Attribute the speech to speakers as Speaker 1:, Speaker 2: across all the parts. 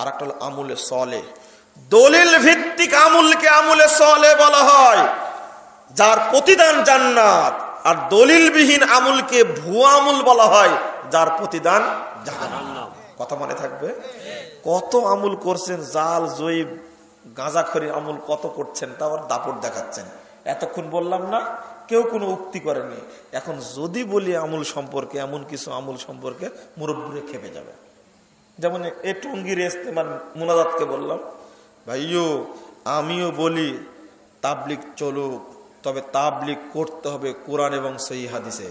Speaker 1: আর একটা হলো আমুলে সলে। দলিল ভিত্তিক আমুলকে আমুলে সলে বলা হয়, যার প্রতিদান জান্নাত। আর দলিলবিহীন আমুলকে ভুয়া আমুল বলা হয়, যার প্রতিদান কথা মনে থাকবে? কত আমুল করছেন, জাল জয়ীব গাঁজাখড়ি আমুল কত করছেন তা আবার দাপট দেখাচ্ছেন। এতক্ষণ বললাম না, কেউ কোনো উক্তি করেনি এখন যদি বলি আমুল সম্পর্কে, এমন কিছু আমুল সম্পর্কে মুরব্বীরে খেপে যাবে। যেমন এ টঙ্গির ইস্তেমার মুনাজাতকে বললাম ভাইও আমিও বলি তাবলিক চলুক, তবে তাবলিক করতে হবে কোরআন এবং সহি হাদিসে।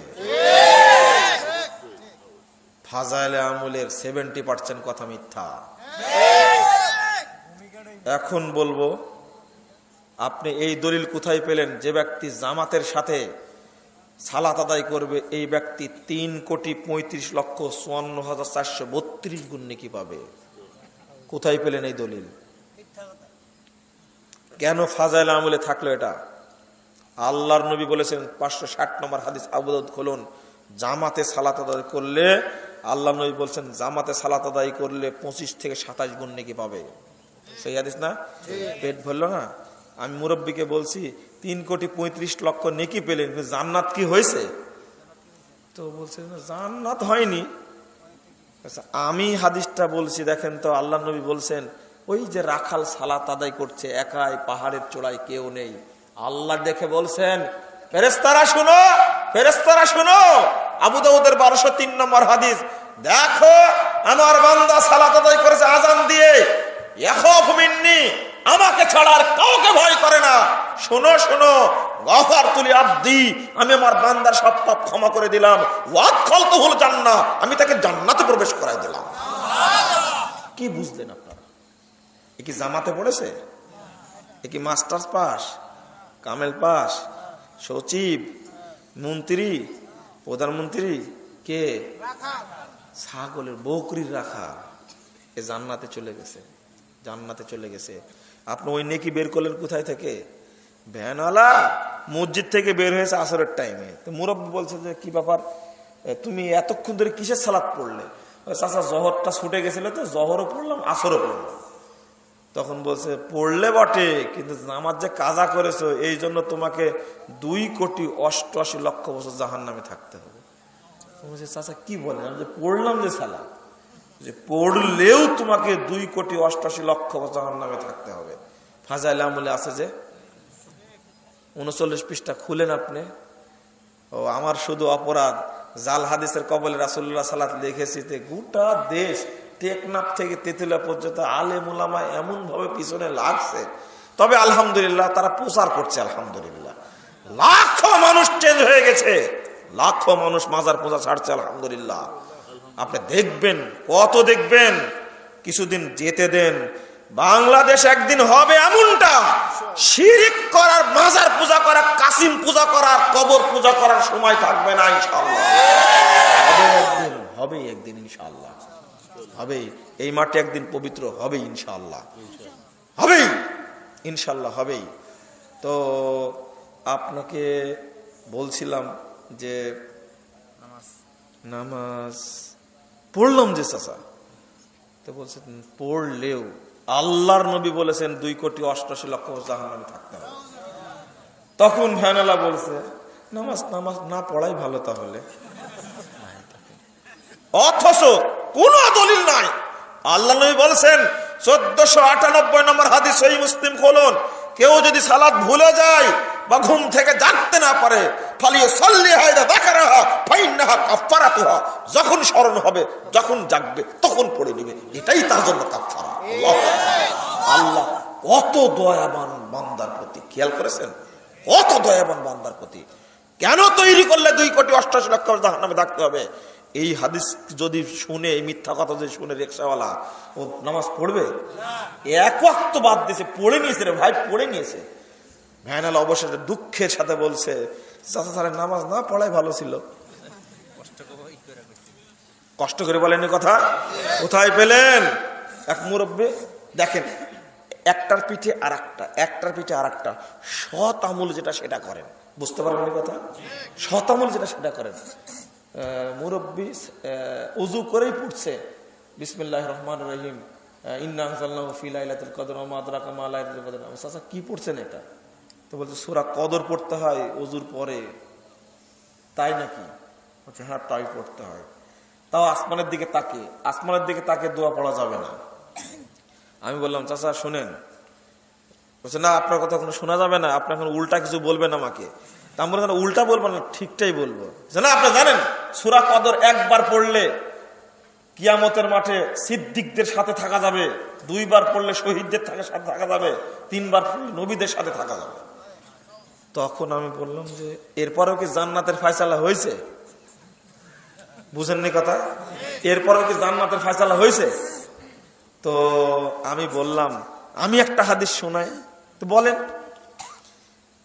Speaker 1: ফাজাইলে আমুলের সেভেন্টি পার্সেন্ট কথা মিথ্যা। এখন বলব, আপনি এই দলিল কোথায় পেলেন? যে ব্যক্তি জামাতের সাথে সালাত আদায় করবে এই ব্যক্তি তিন কোটি পঁয়ত্রিশ লক্ষ চুয়ান্ন হাজার চারশো বত্রিশ গুণ নাকি পাবে। কোথায় পেলেন এই দলিল? কেন ফাজাইল আমলে থাকল এটা? আল্লাহর নবী বলেছেন পাঁচশো ষাট নম্বর হাদিস আবুদ খোলন জামাতে সালাত আদায় করলে আল্লাহ নবী বলছেন জামাতে সালাত আদায় করলে পঁচিশ থেকে সাতাশ গুণ নাকি পাবে। সেই হাদিস না? পেট ভরল না? আমি মুরব্বীকে বলছি তিন কোটি পঁয়ত্রিশ লক্ষ নেকি পেলেন জান্নাত কি হয়েছে? তো বলছে জান্নাত হয়নি। আচ্ছা, আমি হাদিসটা বলছি দেখেন তো আল্লাহ নবী বলছেন ওই যে রাখাল সালাত আদায় করছে একাই পাহাড়ের চূড়ায় কেউ নেই। আল্লাহ দেখে বলছেন ফেরেস্তারা শুনো ফেরেস্তারা শুনো। আবু দাউদের বারোশো তিন নম্বর হাদিস দেখো আমার বান্দা সালাত আদায় করেছে আজান দিয়ে আমাকে ছাড়া আর ভয় করে না। শোনো শোনো। গফার তুলি আব্দি, আমি আমার বান্দার সব পাপ ক্ষমা করে দিলাম। ওয়াদ খল তো হল জান্না আমি তাকে জান্নাতে প্রবেশ করাই দিলাম। কি বুঝলেন আপনারা? এ কি জামাতে পড়েছে? এ কি মাস্টার্স পাস? কামেল পাস? সচিব? মন্ত্রী? প্রধানমন্ত্রী? কে? ছাগলের বকরির রাখা। এ জান্নাতে চলে গেছে। জান্নাতে চলে গেছে। আপনি ওই নেকি বের করলেন কোথায় থেকে? ভ্যানওয়ালা মসজিদ থেকে বের হয়েছে আসরের টাইমে তো মুরব্বী বলছে যে, কি ব্যাপার? তুমি এতক্ষণ ধরে কিসের সালাদ পড়লে? চাচা, জহরটা ছুটে গেছিল তো, জহরও পড়লাম, আসরও পড়লাম। তখন বলছে, পড়লে বটে, কিন্তু আমার যে কাজা করেছ, এই জন্য তোমাকে দুই কোটি অষ্টআশি লক্ষ বছর জাহান নামে থাকতে হবে। বলছে, চাচা, কি বলেন? আমি যে পড়লাম যে সালা যে পড়লেও তোমাকে দুই কোটি অষ্টাশি লক্ষ বছর নামে থাকতে হবে। ফাজাইল আমলে আছে যে উনচল্লিশ পৃষ্ঠা খুলেন আপনি। ও, আমার শুধু অপরাধ। জাল হাদিসের কবলে রাসুল্লাহ সালাত লিখেছি যে গোটা দেশ টেকনাফ থেকে তেতুলা পর্যন্ত আলে মুলামা এমন ভাবে পিছনে লাগছে। তবে আলহামদুলিল্লাহ তারা প্রচার করছে, আলহামদুলিল্লাহ। লাখো মানুষ চেঞ্জ হয়ে গেছে। লাখো মানুষ মাজার পূজা ছাড়ছে, আলহামদুলিল্লাহ। আপনি দেখবেন কত দেখবেন? কিছুদিন যেতে দেন বাংলাদেশ একদিন হবে এমনটা। শিরিক করার মাজার পূজা করার কাসিম পূজা করার কবর পূজা করার সময় থাকবে না ইনশাল্লাহ হবে একদিন হবে একদিন ইনশাল্লাহ হবেই এই মাঠে একদিন পবিত্র হবে ইনশাল্লাহ হবেই ইনশাল্লাহ হবেই তো আপনাকে বলছিলাম যে নামাজ পড়লাম যে চাচা। তো বলছেন পড়লেও আল্লাহর নবী বলেছেন দুই কোটি অষ্টাশি লক্ষ জাহান্নামে থাকতে হবে। তখন ভ্যানালা বলছে, নামাজ নামাজ না পড়াই ভালো তাহলে। অথচ কোন দলিল নাই। আল্লাহ নবী বলছেন, চোদ্দশো আটানব্বই নম্বর হাদিস মুসলিম, খোলন, কেউ যদি সালাদ ভুলে যায় বা ঘুম থেকে জাগতে না পারে, ফালিয়ে সল্লি হায়দা দেখা রাহা ফাইন ফাইন্নাহা কাফারাতুহা যখন স্মরণ হবে, যখন জাগবে, তখন পড়ে নেবে। এটাই তার জন্য কাফারা আল্লাহ। কত দয়াবান বান্দার প্রতি। খেয়াল করেছেন? কত দয়াবান বান্দার প্রতি। কেন তৈরি করলে দুই কোটি অষ্টাশি লক্ষ নামে থাকতে হবে? এই হাদিস যদি শুনে, এই মিথ্যা কথা যদি শুনে রিক্সাওয়ালা, ও নামাজ পড়বে? এক বাদ দিয়েছে, পড়ে নিয়েছে রে ভাই, পড়ে নিয়েছে। ভ্যানাল অবশেষে দুঃখের সাথে বলছে, চাচা, তাহলে নামাজ না পড়াই ভালো ছিল? কষ্ট করে বলেন কথা? কোথায় পেলেন? এক মুরব্বী দেখেন, একটার পিঠে আর একটা একটার পিঠে আর একটা সৎ আমুল যেটা সেটা করেন। বুঝতে পারবেন কথা? সৎ আমুল যেটা সেটা করেন। মুরব্বী উজু করেই পড়ছে। বিসমিল্লাহ রহমান রহিম। ইন্নাহ ফিলাইলাতুল কদর মাদরাকা মালাইলাতুল কদর। চাচা কি পড়ছেন এটা? তো বলছে, সুরা কদর পড়তে হয় অজুর পরে। তাই নাকি? বলছে হ্যাঁ তাই পড়তে হয়। তাও আসমানের দিকে তাকে আসমানের দিকে তাকে দোয়া পড়া যাবে না। আমি বললাম, চাচা, শোনেন। বলছে, না, আপনার কথা কোনো শোনা যাবে না, আপনি এখন উল্টা কিছু বলবেন আমাকে। তা আমি বললাম উল্টা বলব না, ঠিকটাই বলব। না, আপনি জানেন, সুরা কদর একবার পড়লে কিয়ামতের মাঠে সিদ্দিকদের সাথে থাকা যাবে, দুইবার পড়লে শহীদদের সাথে থাকা যাবে, তিনবার পড়লে নবীদের সাথে থাকা যাবে। তখন আমি বললাম যে, এরপরেও কি জান্নাতের ফয়সালা হয়েছে? বুঝেননি কথা? এরপরেও কি জান্নাতের ফয়সালা হয়েছে? তো আমি বললাম, আমি একটা হাদিস শোনাই। তো বলেন,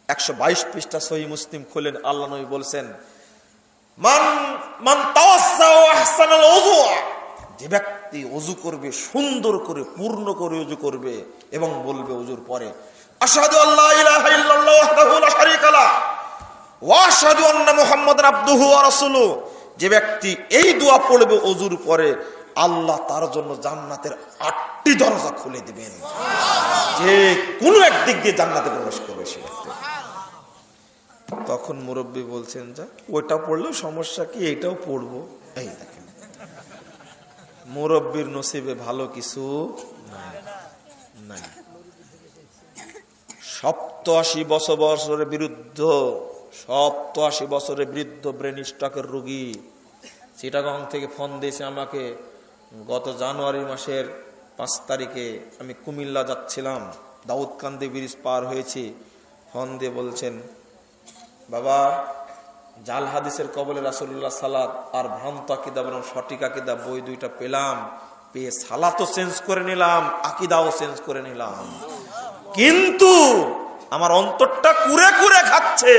Speaker 1: একশো বাইশ পৃষ্ঠা সহি মুসলিম খোলেন, আল্লাহ নবী বলছেন যে ব্যক্তি অজু করবে, সুন্দর করে, পূর্ণ করে অজু করবে এবং বলবে অজুর পরে যে ব্যক্তি এই দোয়া পড়বে অজুর পরে আল্লাহ তার জন্য জান্নাতের আটটি দরজা খুলে দিবেন। যে কোনো একদিক দিয়ে জান্নাতে প্রবেশ করবে সে তখন মুরব্বী বলছেন, যা, ওইটা পড়লেও সমস্যা কি? এইটাও পড়ব। এই দেখেন। মুরব্বীর নসিবে ভালো কিছু নাই। সপ্তআশি বছর বছরের বিরুদ্ধ, সপ্তআশি বছরের বৃদ্ধ ব্রেন স্ট্রোকের রোগী চিটাগং থেকে ফোন দিয়েছে আমাকে। গত জানুয়ারি মাসের পাঁচ তারিখে আমি কুমিল্লা যাচ্ছিলাম, দাউদকান্দি ব্রিজ পার হয়েছি। ফোন দিয়ে বলছেন, বাবা, জাল হাদিসের কবলে রাসুল্লাহ সালাদ আর ভ্রান্ত আকিদা বরং সঠিক আকিদা বই দুইটা পেলাম, পেয়ে সালাতও চেঞ্জ করে নিলাম, আকিদাও চেঞ্জ করে নিলাম। কিন্তু আমার অন্তরটা কুরে কুরে খাচ্ছে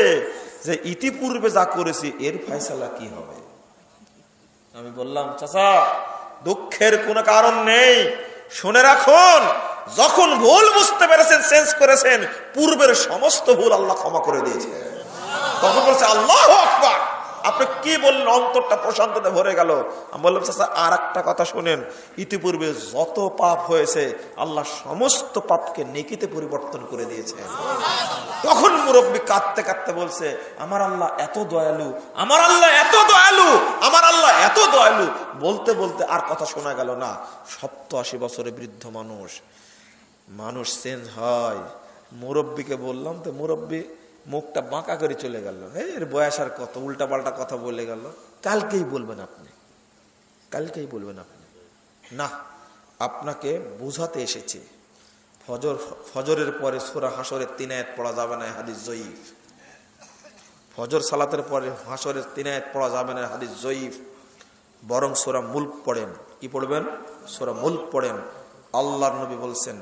Speaker 1: যে ইতিপূর্বে যা করেছি, এর ফয়সালা কি হবে? আমি বললাম, চাচা, দুঃখের কোনো কারণ নেই। শুনে রাখুন, যখন ভুল বুঝতে পেরেছেন, চেঞ্জ করেছেন, পূর্বের সমস্ত ভুল আল্লাহ ক্ষমা করে দিয়েছে তখন বলছে, আল্লাহ আকবার! আপনি কি বললেন? অন্তরটা প্রশান্ততে ভরে গেল। আমি বললাম, চাচা আর একটা কথা শোনেন। ইতিপূর্বে যত পাপ হয়েছে, আল্লাহ সমস্ত পাপকে নেকিতে পরিবর্তন করে দিয়েছে। তখন মুরব্বী কাঁদতে কাঁদতে বলছে, আমার আল্লাহ এত দয়ালু, আমার আল্লাহ এত দয়ালু, আমার আল্লাহ এত দয়ালু। বলতে বলতে আর কথা শোনা গেল না। সপ্ত আশি বছরের বৃদ্ধ মানুষ মানুষ চেঞ্জ হয়। মুরব্বীকে বললাম, তো মুরব্বী মুখটা বাঁকা করে চলে গেল। এর বয়স আর কত উল্টা পাল্টা কথা বলে গেল। কালকেই বলবেন আপনি। কালকেই বলবেন আপনি। না, আপনাকে বোঝাতে এসেছে। ফজর, ফজরের পরে সোরা হাসরের তিনায়ত পড়া যাবে না হাদিস জয়ীফ। ফজর সালাতের পরে হাসরের তিনায়ত পড়া যাবে না হাদিস জয়ীফ। বরং সোরা মুল্ক পড়েন। কি পড়বেন? সোরা মুল্ক পড়েন। আল্লাহর নবী বলছেন